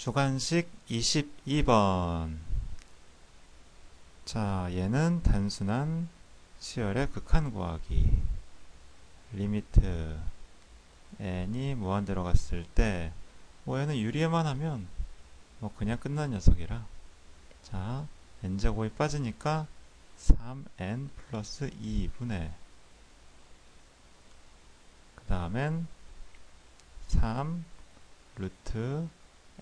주관식 22번. 자 얘는 단순한 시열의 극한 구하기. 리미트 n이 무한대로 갔을 때 뭐 얘는 유리에만 하면 뭐 그냥 끝난 녀석이라. 자 n제곱이 빠지니까 3n 플러스 2분의 그 다음엔 3 루트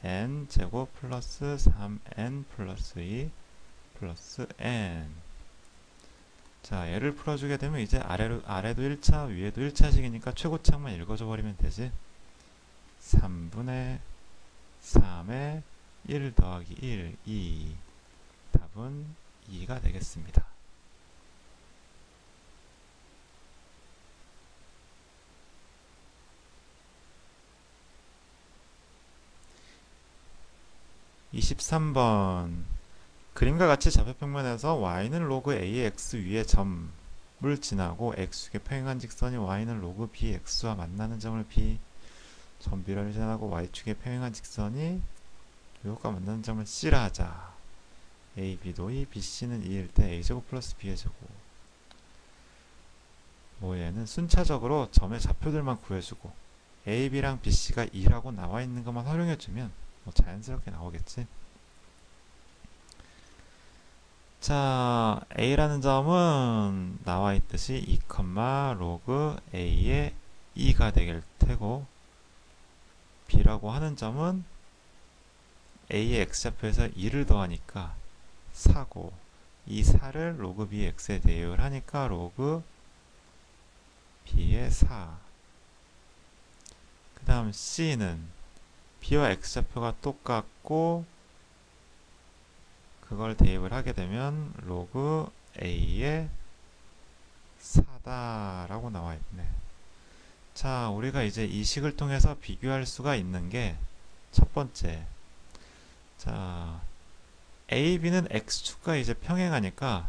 n 제곱 플러스 3n 플러스 2 플러스 n. 자 얘를 풀어주게 되면 이제 아래로, 아래도 1차 위에도 1차식이니까 최고창만 읽어줘 버리면 되지. 3분의 3에 1 더하기 1 2 답은 2가 되겠습니다 23번. 그림과 같이 좌표평면에서 y는 로그 a의 x 위의 점을 지나고 x축에 평행한 직선이 y는 로그 b x와 만나는 점을 b 점 B를 지나고 y축에 평행한 직선이 이것과 만나는 점을 c라 하자. a, b도 2, b, c는 2일 때 a제곱 플러스 b의 제곱. 뭐 얘는 순차적으로 점의 좌표들만 구해주고 a, b랑 b, c가 2라고 나와 있는 것만 활용해주면 뭐 자연스럽게 나오겠지. 자, a라는 점은 나와 있듯이 2, 로그 a의 2가 되길 테고 b라고 하는 점은 a의 x좌표에서 2를 더하니까 4고 이 4를 로그 b x에 대입을 하니까 로그 b의 4. 그 다음 c는 b와 x좌표가 똑같고 그걸 대입을 하게 되면 로그 a의 4다 라고 나와 있네. 자 우리가 이제 이 식을 통해서 비교할 수가 있는 게 첫 번째. 자 a, b는 x축과 이제 평행하니까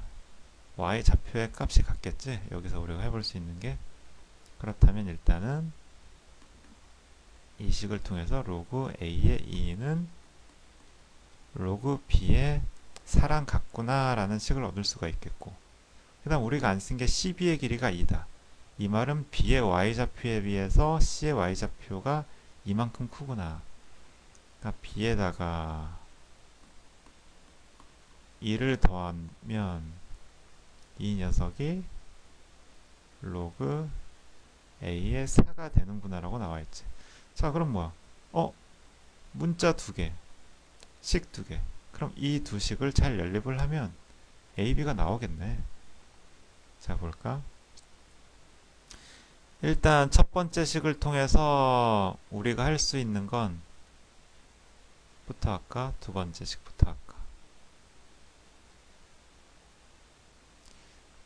y 좌표의 값이 같겠지? 여기서 우리가 해볼 수 있는 게 그렇다면 일단은 이 식을 통해서 로그 a의 2는 로그 b의 4랑 같구나 라는 식을 얻을 수가 있겠고 그 다음 우리가 안 쓴 게 cb의 길이가 2다. 이 말은 b의 y좌표에 비해서 c의 y좌표가 이만큼 크구나. 그러니까 b에다가 2를 더하면 이 녀석이 로그 a의 4가 되는구나 라고 나와있지 자 그럼 뭐야? 어? 문자 두개 식 두 개. 그럼 이 두 식을 잘 연립을 하면 AB가 나오겠네. 자 볼까? 일단 첫 번째 식을 통해서 우리가 할 수 있는 건 부터 할까 두 번째 식부터 할까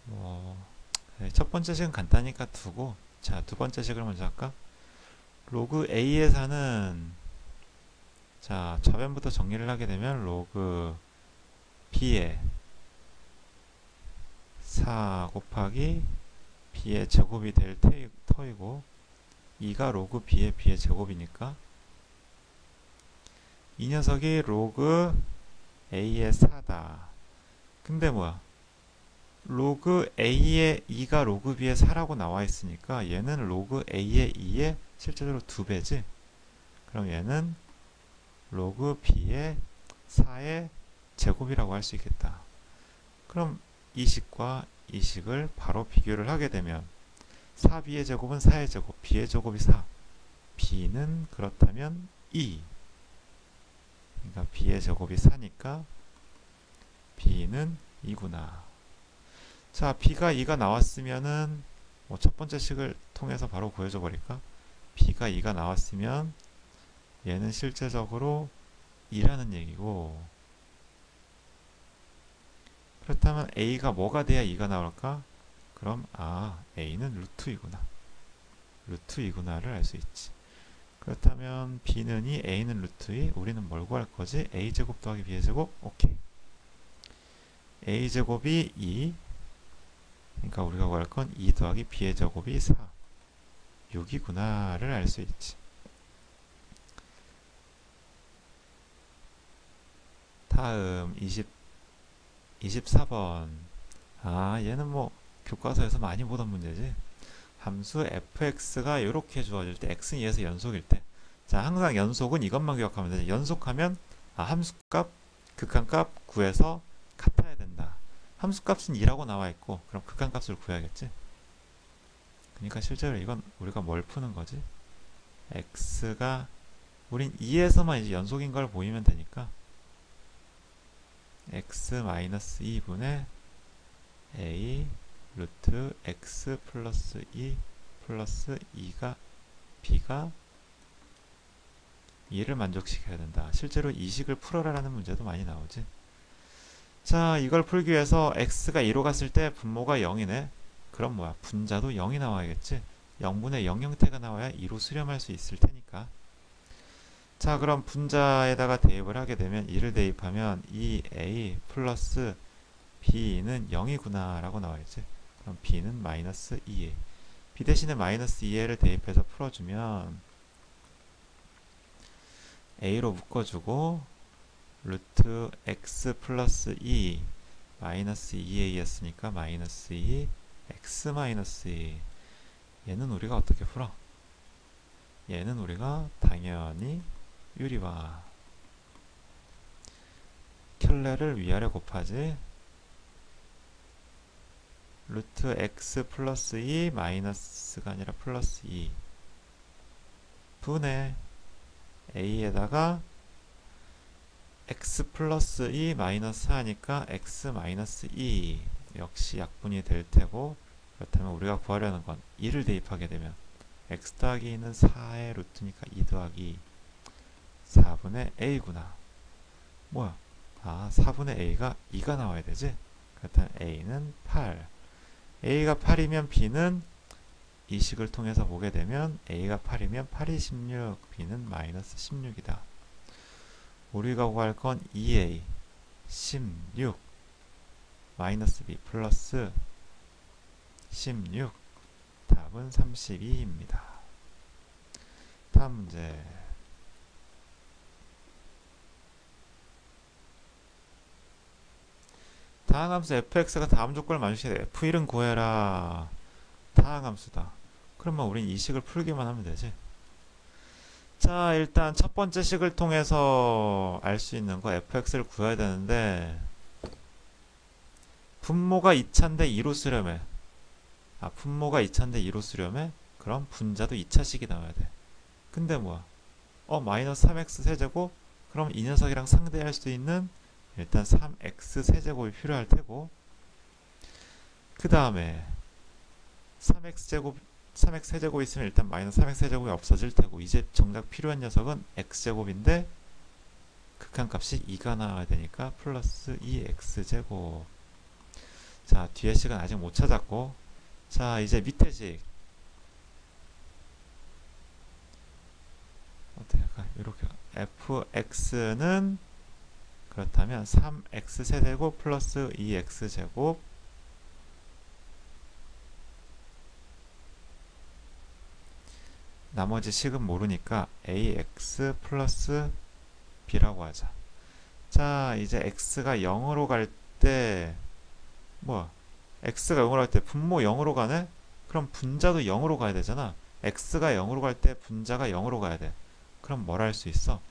뭐 첫 번째 식은 간단하니까 두고 자 두 번째 식을 먼저 할까 로그 A의 4는 자 좌변부터 정리를 하게 되면 로그 B의 4 곱하기 B의 제곱이 될 터이고 2가 로그 B의 B의 제곱이니까 이 녀석이 로그 A의 4다. 근데 뭐야? 로그 A의 2가 로그 B의 4라고 나와 있으니까 얘는 로그 A의 2의 실제적으로 2배지? 그럼 얘는 로그 b의 4의 제곱이라고 할 수 있겠다. 그럼 이 식과 이 식을 바로 비교를 하게 되면 4b의 제곱은 4의 제곱 b의 제곱이 4 b는 그렇다면 2 그러니까 b의 제곱이 4니까 b는 2구나. 자 b가 2가 나왔으면은 뭐 첫 번째 식을 통해서 바로 구해줘 버릴까 b가 2가 나왔으면 얘는 실제적으로 2라는 얘기고 그렇다면 a가 뭐가 돼야 2가 나올까? 그럼 아 a는 루트 2구나 루트 2구나를 알 수 있지 그렇다면 b는 2, a는 루트 2 우리는 뭘 구할 거지? a제곱 더하기 b제곱? 오케이 a제곱이 2 그러니까 우리가 구할 건 2 더하기 b의 제곱이 4 6이구나를 알 수 있지. 다음 20, 24번. 아, 얘는 뭐 교과서에서 많이 보던 문제지. 함수 fx가 이렇게 주어질 때 x는 2에서 연속일 때. 자, 항상 연속은 이것만 기억하면 되죠. 연속하면 아, 함수값, 극한값 구해서 같아야 된다. 함수값은 2라고 나와 있고 그럼 극한값을 구해야겠지. 그러니까 실제로 이건 우리가 뭘 푸는 거지? x가 우린 2에서만 이제 연속인 걸 보이면 되니까 x-2분의 a 루트 x 플러스 2 플러스 2가 b가 2를 만족시켜야 된다. 실제로 이식을 풀어라라는 문제도 많이 나오지. 자, 이걸 풀기 위해서 x가 2로 갔을 때 분모가 0이네. 그럼 뭐야? 분자도 0이 나와야겠지. 0분의 0 형태가 나와야 2로 수렴할 수 있을 테니까. 자, 그럼 분자에다가 대입을 하게 되면 2를 대입하면 2a 플러스 b는 0이구나 라고 나와야지. 그럼 b는 마이너스 2a. b 대신에 마이너스 2a를 대입해서 풀어주면 a로 묶어주고 루트 x 플러스 2 마이너스 2a였으니까 마이너스 2 x 마이너스 2 얘는 우리가 어떻게 풀어? 얘는 우리가 당연히 유리와 켤레를 위아래 곱하지 루트 x 플러스 2 마이너스가 아니라 플러스 2 분의 a에다가 x 플러스 2 마이너스 4니까 x 마이너스 2 역시 약분이 될 테고 그렇다면 우리가 구하려는 건 2를 대입하게 되면 x 더하기 2는 4의 루트니까 2 더하기 4분의 a구나. 뭐야? 아 4분의 a가 2가 나와야 되지? 그렇다면 a는 8 a가 8이면 b는 이 식을 통해서 보게 되면 a가 8이면 8이 16 b는 마이너스 16이다. 우리가 구할 건 2a 16 마이너스 b 플러스 16 답은 32입니다. 다음 문제. 다항함수 fx가 다음 조건을 만족시해 f1은 구해라. 다항함수다. 그러면 우린 이 식을 풀기만 하면 되지. 자 일단 첫 번째 식을 통해서 알 수 있는 거 fx를 구해야 되는데 분모가 2차인데 2로 쓰려면 아 분모가 2차인데 2로 쓰려면 그럼 분자도 2차식이 나와야 돼. 근데 뭐야? 어 마이너스 3x 세제곱? 그럼 이 녀석이랑 상대할 수 있는 일단 3x 세제곱이 필요할 테고. 그 다음에 3x제곱 3x 세제곱 있으면 일단 마이너스 3x 세제곱이 없어질 테고. 이제 정작 필요한 녀석은 x제곱인데 극한값이 2가 나와야 되니까 플러스 2x제곱. 자 뒤에 식은 아직 못 찾았고 자 이제 밑에 식 어떻게 할까 이렇게. fx는 그렇다면 3x 세제곱 플러스 2x제곱. 나머지 식은 모르니까 ax 플러스 b라고 하자. 자, 이제 x가 0으로 갈 때, 뭐, x가 0으로 갈때 분모 0으로 가네? 그럼 분자도 0으로 가야 되잖아. x가 0으로 갈 때 분자가 0으로 가야 돼. 그럼 뭘 할 수 있어?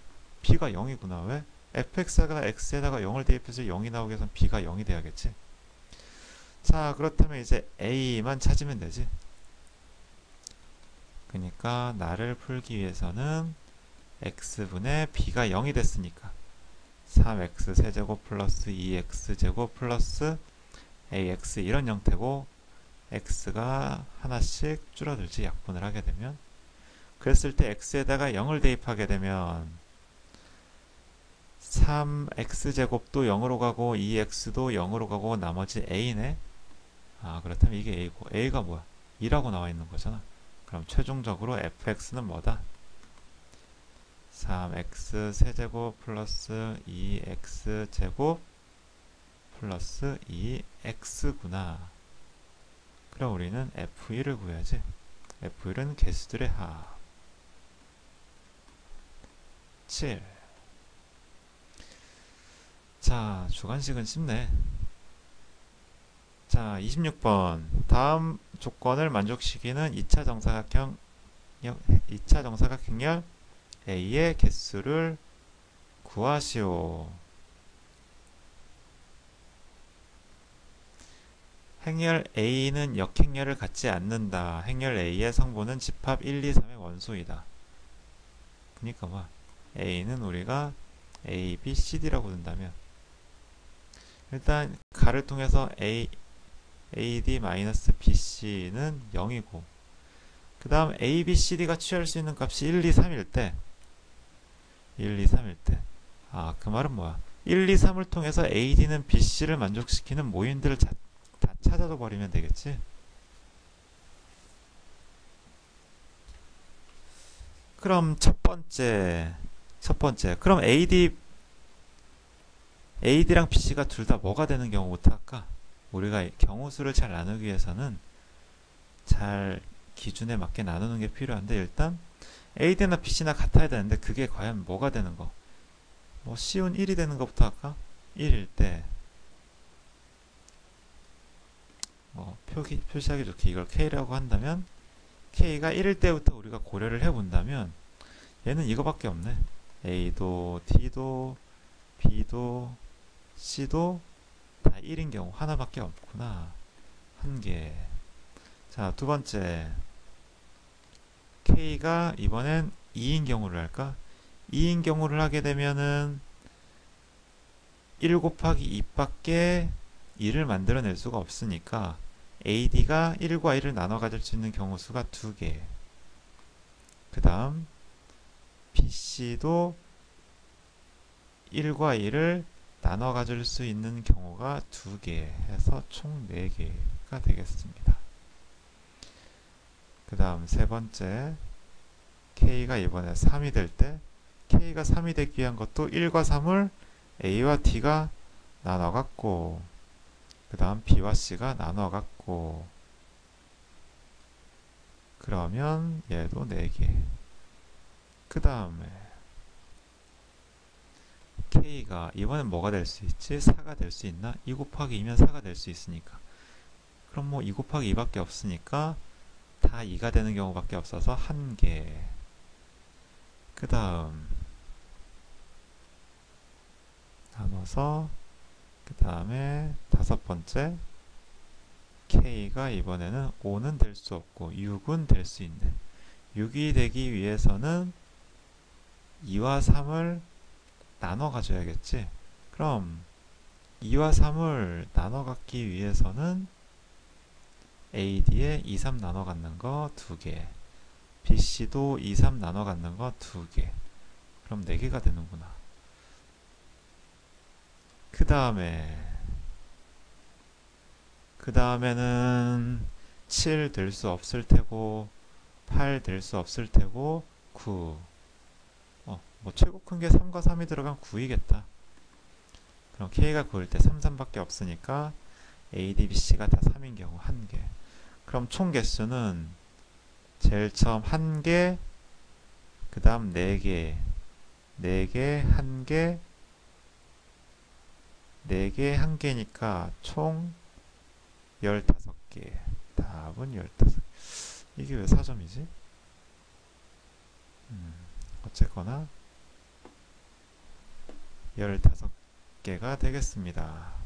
b가 0이구나. 왜? fx가 x에다가 0을 대입해서 0이 나오게 해서 b가 0이 돼야겠지. 자, 그렇다면 이제 a만 찾으면 되지. 그러니까 나를 풀기 위해서는 x분의 b가 0이 됐으니까 3x 세제곱 플러스 2x 제곱 플러스 ax 이런 형태고 x가 하나씩 줄어들지 약분을 하게 되면 그랬을 때 x에다가 0을 대입하게 되면 3x제곱도 0으로 가고 2x도 0으로 가고 나머지 a네 아 그렇다면 이게 a고 a가 뭐야? 2라고 나와 있는 거잖아 그럼 최종적으로 fx는 뭐다? 3x 세제곱 플러스 2x제곱 플러스 2x구나. 그럼 우리는 f1을 구해야지. f1은 개수들의 합. 7. 자, 자, 주관식은 쉽네. 자, 26번. 다음 조건을 만족시키는 2차 정사각형 2차 정사각형열 A의 개수를 구하시오. 행렬 A는 역행렬을 갖지 않는다. 행렬 A의 성분은 집합 1, 2, 3의 원소이다. 그러니까 뭐 A는 우리가 A, B, C, D라고 둔다면 일단 가를 통해서 A, AD-BC는 0이고 그 다음 A, B, C, D가 취할 수 있는 값이 1, 2, 3일 때 1, 2, 3일 때 아, 그 말은 뭐야? 1, 2, 3을 통해서 AD는 BC를 만족시키는 모임들을 자, 다 찾아줘 버리면 되겠지? 그럼 첫 번째 첫 번째 그럼 AD AD랑 BC가 둘 다 뭐가 되는 경우부터 할까? 우리가 경우수를 잘 나누기 위해서는 잘 기준에 맞게 나누는 게 필요한데 일단 AD나 BC나 같아야 되는데 그게 과연 뭐가 되는 거? 뭐 쉬운 1이 되는 것부터 할까? 1일 때 뭐 표기, 표시하기 좋게 이걸 K라고 한다면 K가 1일 때부터 우리가 고려를 해본다면 얘는 이거밖에 없네. A도 D도 B도 C도 다 1인 경우 하나밖에 없구나. 한 개. 자, 두 번째. K가 이번엔 2인 경우를 할까? 2인 경우를 하게 되면은 1 곱하기 2밖에 2를 만들어낼 수가 없으니까 AD가 1과 1을 나눠 가질 수 있는 경우 수가 2개. 그 다음 BC도 1과 1을 나눠 가질 수 있는 경우가 2개 해서 총 4개가 되겠습니다. 그 다음 세 번째 K가 이번에 3이 될 때 K가 3이 되기 위한 것도 1과 3을 A와 D가 나눠 갖고 그 다음 B와 C가 나눠 갖고 그러면 얘도 4개 그 다음에 K가 이번엔 뭐가 될 수 있지? 4가 될 수 있나? 2 곱하기 2면 4가 될 수 있으니까 그럼 뭐 2 곱하기 2밖에 없으니까 다 2가 되는 경우밖에 없어서 1개 그 다음 나눠서 그 다음에 다섯 번째 K가 이번에는 5는 될 수 없고 6은 될 수 있는 6이 되기 위해서는 2와 3을 나눠 가져야겠지? 그럼 2와 3을 나눠 갖기 위해서는 AD에 2, 3 나눠 갖는 거 2개 BC도 2, 3 나눠 갖는 거 2개. 그럼 4개가 되는구나. 그 다음에 그 다음에는 7 될 수 없을 테고 8 될 수 없을 테고 9 어, 뭐 최고 큰 게 3과 3이 들어간 9이겠다. 그럼 K가 9일 때 3, 3밖에 없으니까 A, D, B, C가 다 3인 경우 1개. 그럼 총 개수는 제일 처음 1개 그 다음 4개. 4개, 1개 4개, 1개니까 총 15개. 답은 15개. 이게 왜 4점이지? 음, 어쨌거나 15개가 되겠습니다.